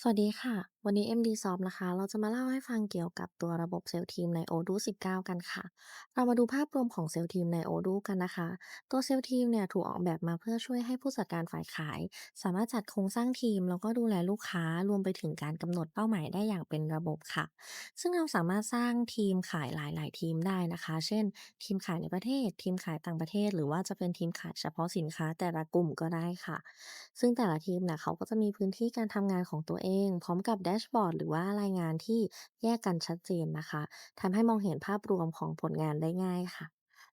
สวัสดีค่ะวันนี้ MD Soft นะคะ เราจะมาเล่าให้ฟังเกี่ยวกับตัวระบบเซลล์ทีมใน Odoo 19 กันค่ะ เรามาดูภาพรวมของเซลล์ทีมใน Odoo กันนะคะ ตัวเซลล์ทีมเนี่ยถูกออกแบบมาเพื่อช่วยให้ผู้จัดการฝ่ายขาย สามารถจัดโครงสร้างทีม แล้วก็ดูแลลูกค้ารวมไปถึงการกำหนดเป้าหมายได้อย่างเป็นระบบค่ะ ซึ่งเราสามารถสร้างทีมขายหลาย ๆ ทีมได้นะคะ เช่น ทีมขายในประเทศ ทีมขายต่างประเทศ หรือว่าจะเป็นทีมขายเฉพาะสินค้าแต่ละกลุ่มก็ได้ค่ะ ซึ่งแต่ละทีมเนี่ยเขาก็จะมีพื้นที่การทำงานของตัวเอง พร้อมกับดชบอร์ดหรือว่ารายงานที่แยกกันชัดเจนนะคะทำให้มองเห็นภาพรวมของผลงานได้ง่ายค่ะ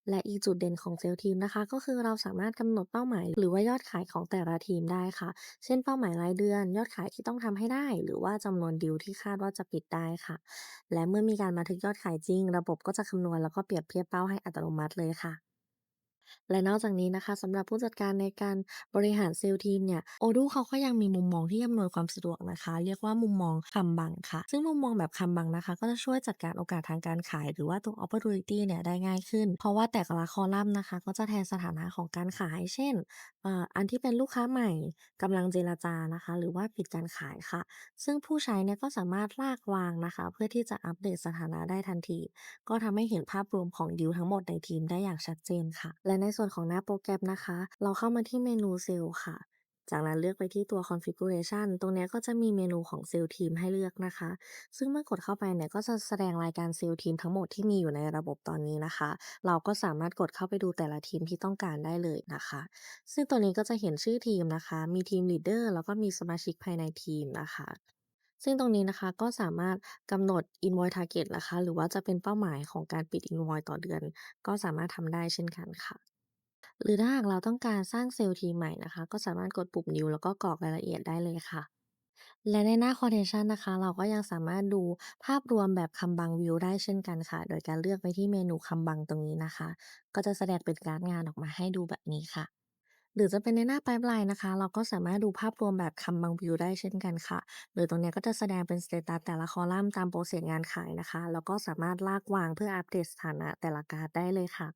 และอีกจุดเด่นของเซลล์ทีมนะคะ ก็คือเราสามารถกำหนดเป้าหมาย หรือว่ายอดขายของแต่ละทีมได้ค่ะ เช่นเป้าหมายรายเดือน ยอดขายที่ต้องทำให้ได้ หรือว่าจำนวนดีลที่คาดว่าจะปิดได้ค่ะ และเมื่อมีการบันทึกยอดขายจริง ระบบก็จะคำนวณแล้วก็เปรียบเทียบเป้าให้อัตโนมัติเลยค่ะ และนอกจากนี้นะคะสำหรับผู้จัดการในการบริหารเซลล์ทีมเนี่ย Odoo เขาก็ยังมีมุมมองที่อำนวยความสะดวกนะคะ เรียกว่ามุมมองคัมบังค่ะ ซึ่งมุมมองแบบคัมบังนะคะ ก็จะช่วยจัดการโอกาสทางการขาย หรือว่าตัว opportunity เนี่ยได้ง่ายขึ้น เพราะว่าแต่ละคอลัมน์นะคะ ก็จะแทนสถานะของการขาย เช่นอันที่เป็นลูกค้าใหม่กำลังเจรจานะคะ หรือว่าปิดการขายค่ะ ซึ่งผู้ใช้เนี่ยก็สามารถลากวางนะคะ เพื่อที่จะอัปเดตสถานะได้ทันที ก็ทำให้เห็นภาพรวมของดีลทั้งหมดในทีมได้อย่างชัดเจนค่ะ และในส่วนของหน้าโปรแกรมนะคะ เราเข้ามาที่เมนูเซลล์ค่ะ จากนั้นเลือกไปที่ตัว configuration ตรงนี้ก็จะมีเมนูของเซลล์ทีมให้เลือกนะคะ ซึ่งเมื่อกดเข้าไปเนี่ยก็จะแสดงรายการเซลล์ทีมทั้งหมดที่มีอยู่ในระบบตอนนี้นะคะ เราก็สามารถกดเข้าไปดูแต่ละทีมที่ต้องการได้เลยนะคะ ซึ่งตัวนี้ก็จะเห็นชื่อทีมนะคะ มีทีมลีดเดอร์แล้วก็มีสมาชิกภายในทีมนะคะ ซึ่งตรงนี้นะคะก็สามารถกำหนด invoice target นะคะ หรือว่าจะเป็นเป้าหมายของการปิด invoice ต่อเดือน ก็สามารถทำได้เช่นกันค่ะ หรือถ้าหากเราต้องการสร้างเซลล์ทีใหม่นะคะ ก็สามารถกดปุ่ม new แล้วก็กรอกรายละเอียดได้เลยค่ะ และในหน้า quotation นะคะ เราก็ยังสามารถดูภาพรวมแบบ Kanban view ได้เช่นกันค่ะ โดยการเลือกไปที่เมนู Kanban ตรงนี้นะคะ ก็จะแสดงเป็นการ์ดงานออกมาให้ดูแบบนี้ค่ะ หรือจะเป็นในหน้าปลายปลายนะคะ เราก็สามารถดูภาพรวมแบบคำบางวิวได้เช่นกันค่ะ โดยตรงนี้ก็จะแสดงเป็นสเตตัสแต่ละคอลัมน์ตามโปรเซสงานขายนะคะ แล้วก็สามารถลากวางเพื่ออัปเดตสถานะแต่ละการ์ดได้เลยค่ะ